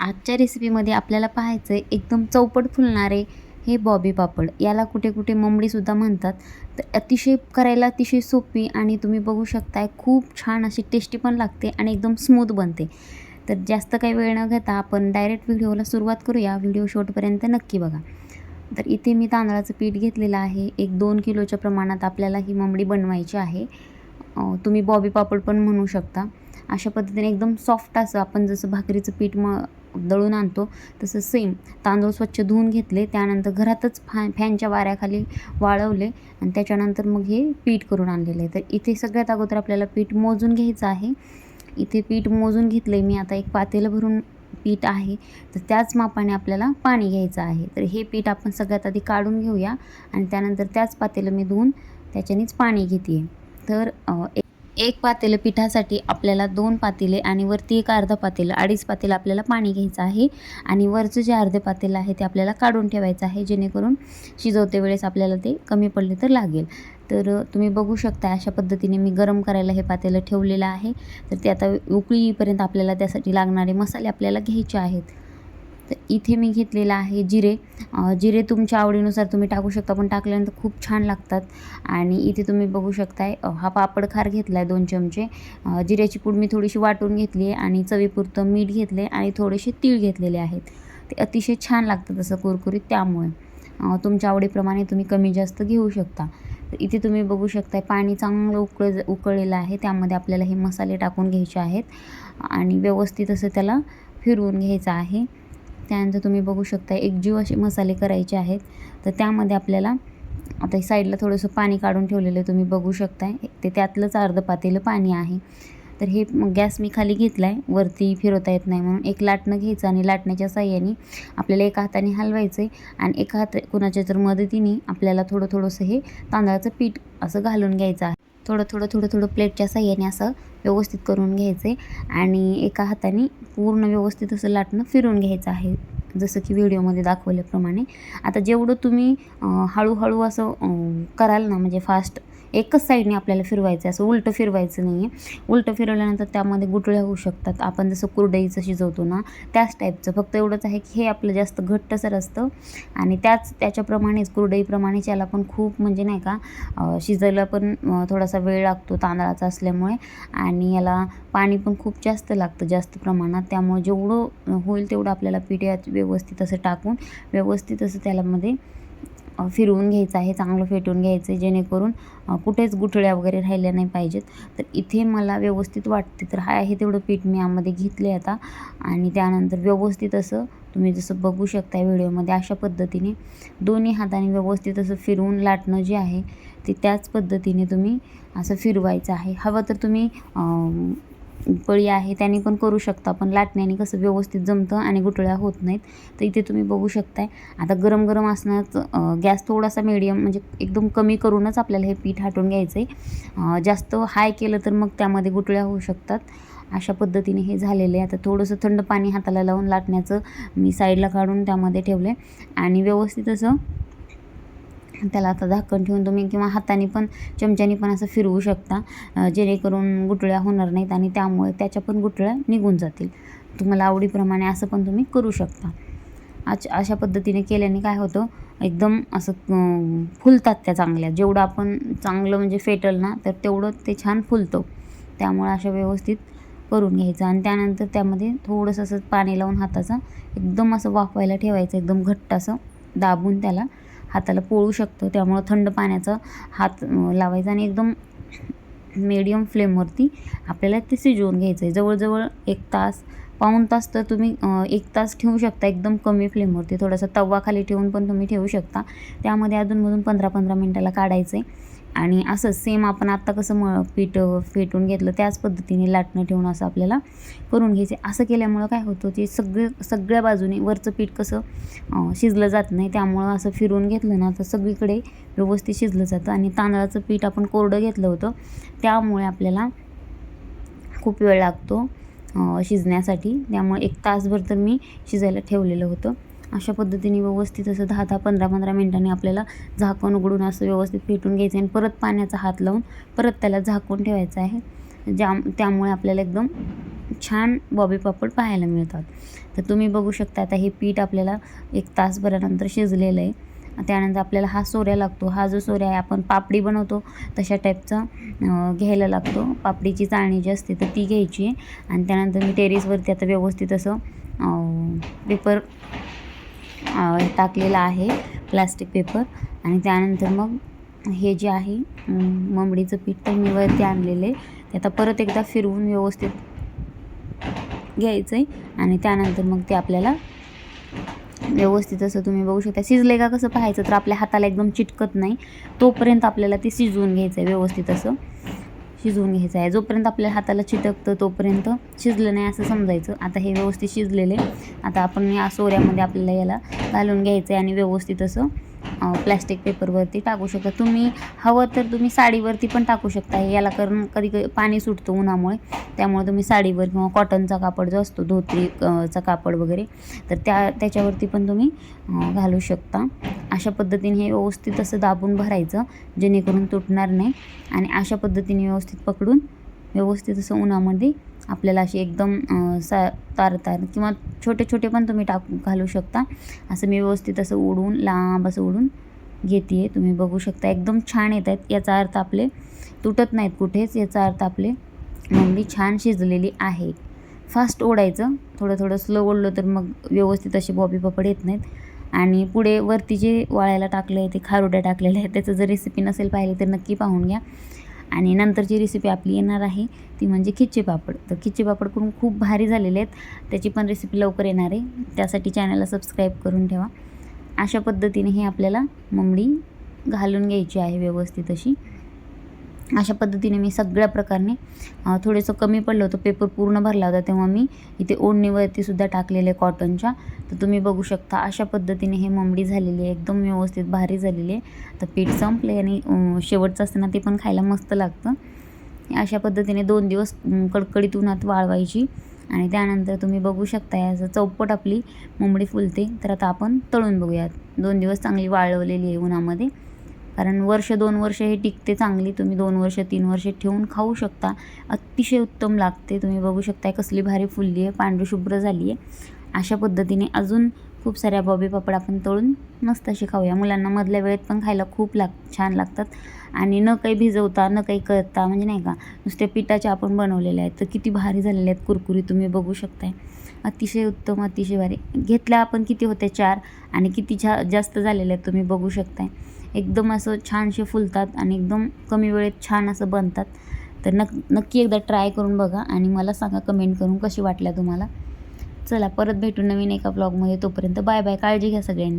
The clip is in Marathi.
आजच्या रेसिपीमध्ये आपल्याला पाहायचं आहे एकदम चौपट फुलणारे हे बॉबी पापड. याला कुठे कुठे मंबडीसुद्धा म्हणतात. तर अतिशय करायला अतिशय सोपी आणि तुम्ही बघू शकताय खूप छान अशी टेस्टी पण लागते आणि एकदम स्मूथ बनते. तर जास्त काही वेळ न घेता आपण डायरेक्ट व्हिडिओला सुरुवात करूया. व्हिडिओ शॉर्टपर्यंत नक्की बघा. तर इथे मी तांदळाचं पीठ घेतलेलं आहे. एक दोन किलोच्या प्रमाणात आपल्याला ही मंबडी बनवायची आहे. तुम्ही बॉबी पापड पण म्हणू शकता. अशा पद्धतीने एकदम सॉफ्ट असं आपण जसं भाकरीचं पीठ म दळून आणतो तसं सेम तांदूळ स्वच्छ धुवून घेतले त्यानंतर घरातच फॅ फॅनच्या वाऱ्याखाली वाळवले आणि त्याच्यानंतर मग हे पीठ करून आणलेलं आहे. तर इथे सगळ्यात अगोदर आपल्याला पीठ मोजून घ्यायचं आहे. इथे पीठ मोजून घेतलं आहे मी आता एक पातेलं भरून पीठ आहे. तर त्याच मापाने आपल्याला पाणी घ्यायचं आहे. तर हे पीठ आपण सगळ्यात आधी काढून घेऊया आणि त्यानंतर त्याच पातेलं मी धुवून त्याच्यानेच पाणी घेते तर एक एक पातेलं पिठासाठी आपल्याला दोन पातेले आणि वरती एक अर्धा पातेलं अडीच पातेलं आपल्याला पाणी घ्यायचं आहे. आणि वरचं जे अर्धे पातेलं आहे ते आपल्याला काढून ठेवायचं आहे जेणेकरून शिजवते वेळेस आपल्याला ते कमी पडले तर लागेल. तर तुम्ही बघू शकता अशा पद्धतीने मी गरम करायला हे पातेलं ठेवलेलं आहे. तर ते आता उकळीपर्यंत आपल्याला त्यासाठी लागणारे मसाले आपल्याला घ्यायचे आहेत. तर इथे मी घेतलेलं आहे जिरे. जिरे तुमच्या आवडीनुसार तुम्ही टाकू शकता पण टाकल्यानंतर खूप छान लागतात. आणि इथे तुम्ही बघू शकताय हा पापड खार घेतला आहे दोन चमचे. जिऱ्याची पूड मी थोडीशी वाटून घेतली आहे आणि चवीपुरतं मीठ घेतले आणि थोडेसे तीळ घेतलेले आहेत. ते अतिशय छान लागतं तसं कुरकुरीत त्यामुळे. तुमच्या आवडीप्रमाणे तुम्ही कमी जास्त घेऊ शकता. तर इथे तुम्ही बघू शकताय पाणी चांगलं उकळ उकळलेलं आहे. त्यामध्ये आपल्याला हे मसाले टाकून घ्यायचे आहेत. आणि व्यवस्थित असं त्याला फिरवून घ्यायचं आहे. त्यानंतर तुम्ही बघू शकता एक जीव असे मसाले करायचे आहेत. तर त्यामध्ये आपल्याला आता साईडला थोडंसं पाणी काढून ठेवलेलं तुम्ही बघू शकताय. ते त्यातलंच अर्ध पातेलं पाणी आहे. तर हे गॅस मी खाली घेतला आहे वरती फिरवता येत नाही म्हणून एक लाटणं घ्यायचं आणि लाटण्याच्या साह्याने आपल्याला एका हाताने हलवायचं आहे आणि एका हात कुणाच्या तर मदतीने आपल्याला थोडं थोडंसं हे तांदळाचं पीठ असं घालून घ्यायचं आहे. थोडं थोडं थोडं थोडं प्लेटच्या साह्याने असं व्यवस्थित करून घ्यायचं आहे आणि एका हाताने पूर्ण व्यवस्थित असं लाटणं फिरून घ्यायचं आहे जसं की व्हिडिओमध्ये दाखवल्याप्रमाणे. आता जेवढं तुम्ही हळूहळू असं कराल ना म्हणजे फास्ट एकच साईडने आपल्याला फिरवायचं आहे. असं उलटं फिरवायचं नाही आहे उलटं फिरवल्यानंतर त्यामध्ये गुटळ्या होऊ शकतात. आपण जसं कुरडईचं शिजवतो ना त्याच टाईपचं. फक्त एवढंच आहे की हे आपलं जास्त घट्टसर असतं. आणि त्याच त्याच्याप्रमाणेच कुरडईप्रमाणेच याला पण खूप म्हणजे नाही का शिजायला पण थोडासा वेळ लागतो तांदळाचा असल्यामुळे. आणि याला पाणी पण खूप जास्त लागतं जास्त प्रमाणात. त्यामुळे जेवढं होईल तेवढं आपल्याला पीठ यात व्यवस्थित असं टाकून व्यवस्थित असं त्यालामध्ये फिरवून घ्यायचं आहे चांगलं फेटून घ्यायचं आहे जेणेकरून कुठेच गुठळ्या वगैरे राहिल्या नाही पाहिजेत. तर इथे मला व्यवस्थित वाटते तर हा आहे तेवढं पीठ मी यामध्ये घेतले आता. आणि त्यानंतर व्यवस्थित असं तुम्ही जसं बघू शकता व्हिडिओमध्ये अशा पद्धतीने दोन्ही हाताने व्यवस्थित असं फिरवून लाटणं जे आहे ते त्याच पद्धतीने तुम्ही असं फिरवायचं आहे. हवं तर तुम्ही पळी आहे त्याने पण करू शकता पण लाटण्याने कसं व्यवस्थित जमतं आणि गुटळ्या होत नाहीत. तर इथे तुम्ही बघू शकताय आता गरम गरम असण्यात गॅस थोडासा मिडियम म्हणजे एकदम कमी करूनच आपल्याला हे पीठ हाटून घ्यायचं आहे जास्त हाय केलं तर मग त्यामध्ये गुटळ्या होऊ शकतात. अशा पद्धतीने हे झालेलं आहे. आता थोडंसं थंड पाणी हाताला लावून लाटण्याचं मी साईडला काढून त्यामध्ये ठेवलं आहे आणि व्यवस्थित असं त्याला आता झाकण ठेवून तुम्ही किंवा हाताने पण चमच्याने पण असं फिरवू शकता जेणेकरून गुटळ्या होणार नाहीत आणि त्यामुळे त्याच्या पण गुटळ्या निघून जातील. तुम्हाला आवडीप्रमाणे असं पण तुम्ही करू शकता. अच अशा पद्धतीने केल्याने काय होतं एकदम असं फुलतात त्या चांगल्या. जेवढं आपण चांगलं म्हणजे फेटल ना तर तेवढं ते छान फुलतं. त्यामुळे अशा व्यवस्थित करून घ्यायचं. आणि त्यानंतर त्यामध्ये थोडंसं असं पाणी लावून हाताचा एकदम असं वाफवायला ठेवायचं एकदम घट्ट असं दाबून त्याला हाताला पोळू शकतो. त्यामुळं थंड पाण्याचा हात लावायचा आणि एकदम मीडियम फ्लेमवरती आपल्याला ते शिजवून घ्यायचं आहे जवळजवळ एक तास पाऊण तास तर तुम्ही एक तास ठेवू शकता एकदम कमी फ्लेमवरती थोडासा तवा खाली ठेवून पण तुम्ही ठेवू शकता. त्यामध्ये अधूनमधून पंधरा पंधरा मिनटाला काढायचं आहे आणि असंच सेम आपण आत्ता कसं म पीठ फेटून घेतलं त्याच पद्धतीने लाटणं ठेवून असं आपल्याला करून घ्यायचे. असं केल्यामुळं काय होतं ते सगळं सगळ्या बाजूने वरचं पीठ कसं शिजलं जात नाही. त्यामुळं असं फिरून घेतलं ना तर सगळीकडे व्यवस्थित शिजलं जातं. आणि तांदळाचं पीठ आपण कोरडं घेतलं होतं त्यामुळे आपल्याला खूप वेळ लागतो शिजण्यासाठी. त्यामुळे एक तासभर तर मी शिजायला ठेवलेलं होतं. अशा पद्धतीने व्यवस्थित असं दहा दहा पंधरा पंधरा मिनटांनी आपल्याला झाकण उघडून असं व्यवस्थित फेटून घ्यायचं आणि परत पाण्याचा हात लावून परत त्याला झाकून ठेवायचं आहे. ज्या त्यामुळे आपल्याला एकदम छान बॉबी पापड पाहायला मिळतात. तर तुम्ही बघू शकता आता हे पीठ आपल्याला एक तासभरानंतर शिजलेलं आहे. त्यानंतर आपल्याला हा सोऱ्या लागतो. हा जो सोऱ्या आहे आपण पापडी बनवतो तशा टाईपचा घ्यायला लागतो. पापडीची चाळणी जी असते तर ती घ्यायची आहे. आणि त्यानंतर मी टेरेसवरती आता व्यवस्थित असं पेपर टाकलेलं आहे प्लास्टिक पेपर. आणि त्यानंतर मग हे जे आहे ममडीचं पीठ तर मी वरती आणलेलं आहे. ते आता परत एकदा फिरवून व्यवस्थित घ्यायचं आहे आणि त्यानंतर मग ते आपल्याला व्यवस्थित असं तुम्ही बघू शकता. शिजले का कसं पाहायचं? तर आपल्या हाताला एकदम चिटकत नाही. तोपर्यंत आपल्याला ते शिजवून घ्यायचं आहे व्यवस्थित असं. शिजवून घ्यायचं आहे. जोपर्यंत आपल्या हाताला चिटकतं तोपर्यंत शिजलं नाही असं समजायचं. आता हे व्यवस्थित शिजलेले आता आपण या सोऱ्यामध्ये आपल्याला याला घालून घ्यायचं आहे आणि व्यवस्थित असं प्लॅस्टिक पेपरवरती टाकू शकता. तुम्ही हवं तर तुम्ही साडीवरती पण टाकू शकता. याला कारण कधी कधी पाणी सुटतं उन्हामुळे. त्यामुळे तुम्ही साडीवर किंवा कॉटनचा कापड जो असतो धोत्रीचा कापड वगैरे तर त्या त्याच्यावरती पण तुम्ही घालू शकता. अशा पद्धतीने हे व्यवस्थित असं दाबून भरायचं जेणेकरून तुटणार नाही. आणि अशा पद्धतीने व्यवस्थित पकडून व्यवस्थित असं उन्हामध्ये आपल्याला अशी एकदम सा तार तार किंवा छोटे छोटे पण तुम्ही टाकू घालू शकता. असं मी व्यवस्थित असं ओढून लांब असं ओढून घेते आहे तुम्ही बघू शकता एकदम छान येत आहेत याचा अर्थ आपले तुटत नाहीत कुठेच. याचा अर्थ आपले ममडी छान शिजलेली आहे. फास्ट ओढायचं. थोडं थोडं स्लो ओढलं तर मग व्यवस्थित असे बॉबी पापड येत नाहीत. आणि पुढे वरती जे वाळायला टाकलं आहे ते खारोड्या टाकलेल्या आहेत त्याचं जर रेसिपी नसेल पाहिली तर नक्की पाहून घ्या. आणि नंतरची रेसिपी आपली येणार आहे ती म्हणजे खिच्चे पापड. तर खिच्चे पापड करून खूप भारी झालेले आहेत. त्याची पण रेसिपी लवकर येणार आहे. त्यासाठी चॅनलला सबस्क्राईब करून ठेवा. अशा पद्धतीने हे आपल्याला मंगडी घालून घ्यायची आहे व्यवस्थित अशी. अशा पद्धतीने मी सगळ्या प्रकारने थोडंसं कमी पडलं होतं. पेपर पूर्ण भरला होता तेव्हा मी इथे ओढणीवरती सुद्धा टाकलेले कॉटनच्या. तर तुम्ही बघू शकता अशा पद्धतीने हे ममडी झालेली आहे. एकदम व्यवस्थित भारी झालेली आहे. तर पीठ संपले आणि शेवटचं असताना ते पण खायला मस्त लागतं. अशा पद्धतीने दोन दिवस कडकडीत उन्हात वाळवायची आणि त्यानंतर तुम्ही बघू शकता असं चौपट आपली मुंबडी फुलते. तर आता आपण तळून बघूयात. दोन दिवस चांगली वाळवलेली आहे उन्हामध्ये. कारण वर्ष दोन वर्ष हे टिकते चांगली. तुम्ही दोन वर्ष तीन वर्ष ठेवून खाऊ शकता. अतिशय उत्तम लागते. तुम्ही बघू शकता कसली भारी फुलली आहे. पांढरीशुभ्र झाली आहे अशा पद्धतीने अजून खूप साऱ्या बॉबी पापड आपण तळून मस्त अशी खाऊया. मुलांना मधल्या वेळेत पण खायला खूप लाग छान लागतात. आणि न काही भिजवता न काही करता म्हणजे नाही का नुसत्या पिठाच्या आपण बनवलेल्या आहेत. तर किती भारी झालेल्या आहेत कुरकुरी. तुम्ही बघू शकताय. अतिशय उत्तम अतिशय भारी. घेतल्या आपण किती होते? चार. आणि किती छा जास्त झालेले आहेत तुम्ही बघू शकताय. एकदम असं छानसे फुलतात आणि एकदम कमी वेळेत छान असं बनतात. तर नक नक्की एकदा ट्राय करून बघा आणि मला सांगा कमेंट करून कशी वाटल्या तुम्हाला. चला परत भेटू नवीन एका ब्लॉगमध्ये तोपर्यंत बाय बाय. काळजी घ्या सगळ्यांनी.